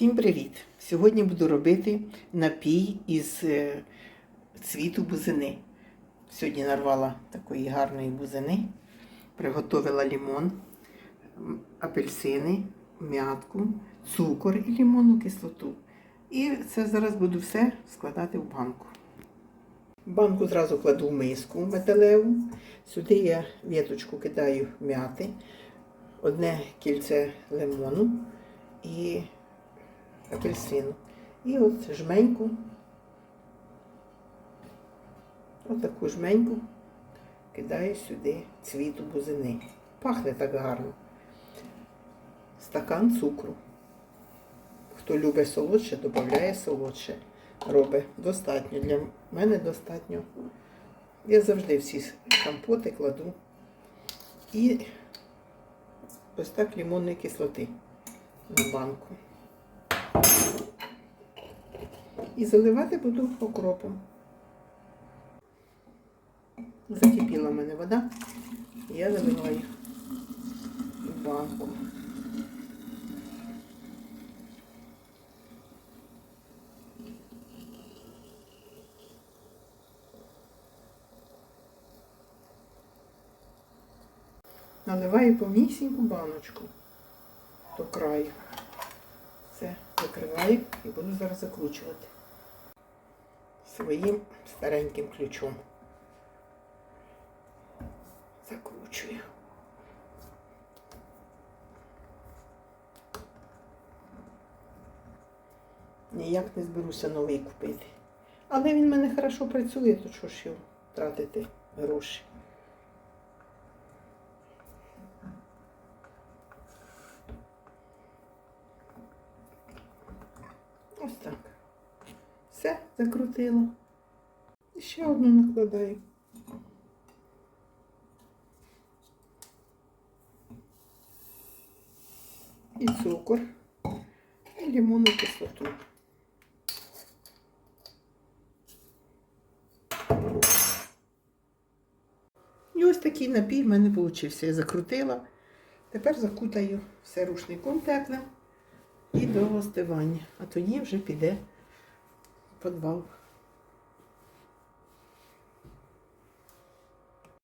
Всім привіт! Сьогодні буду робити напій із е, цвіту бузини. Сьогодні нарвала такої гарної бузини, приготувала лимон, апельсини, м'ятку, цукор і лимонну кислоту. І це зараз буду все складати в банку. Банку зразу кладу в миску металеву. Сюди я віточку кидаю м'яти, одне кільце лимону і апельсину. І от жменьку, отаку жменьку кидаю сюди цвіту бузини. Пахне так гарно. Стакан цукру. Хто любить солодше, додає солодше. Робить достатньо. Для мене достатньо. Я завжди всі компоти кладу. І ось так лимонної кислоти на банку. І заливати буду окропом. Закипіла в мене вода. Я заливаю в банку. Наливаю повнісіньку баночку до краю. Це закриваю і буду зараз закручувати своїм стареньким ключом. Закручую. Ніяк не зберуся новий купити. Але він в мене хорошо працює, то що ж його тратити гроші. Ось так. Все, закрутила. І ще одну накладаю. І цукор, і лимонну кислоту. І ось такий напій в мене вийшов. Я закрутила. Тепер закутаю все рушником теплим і до остивання. А тоді вже піде підвал.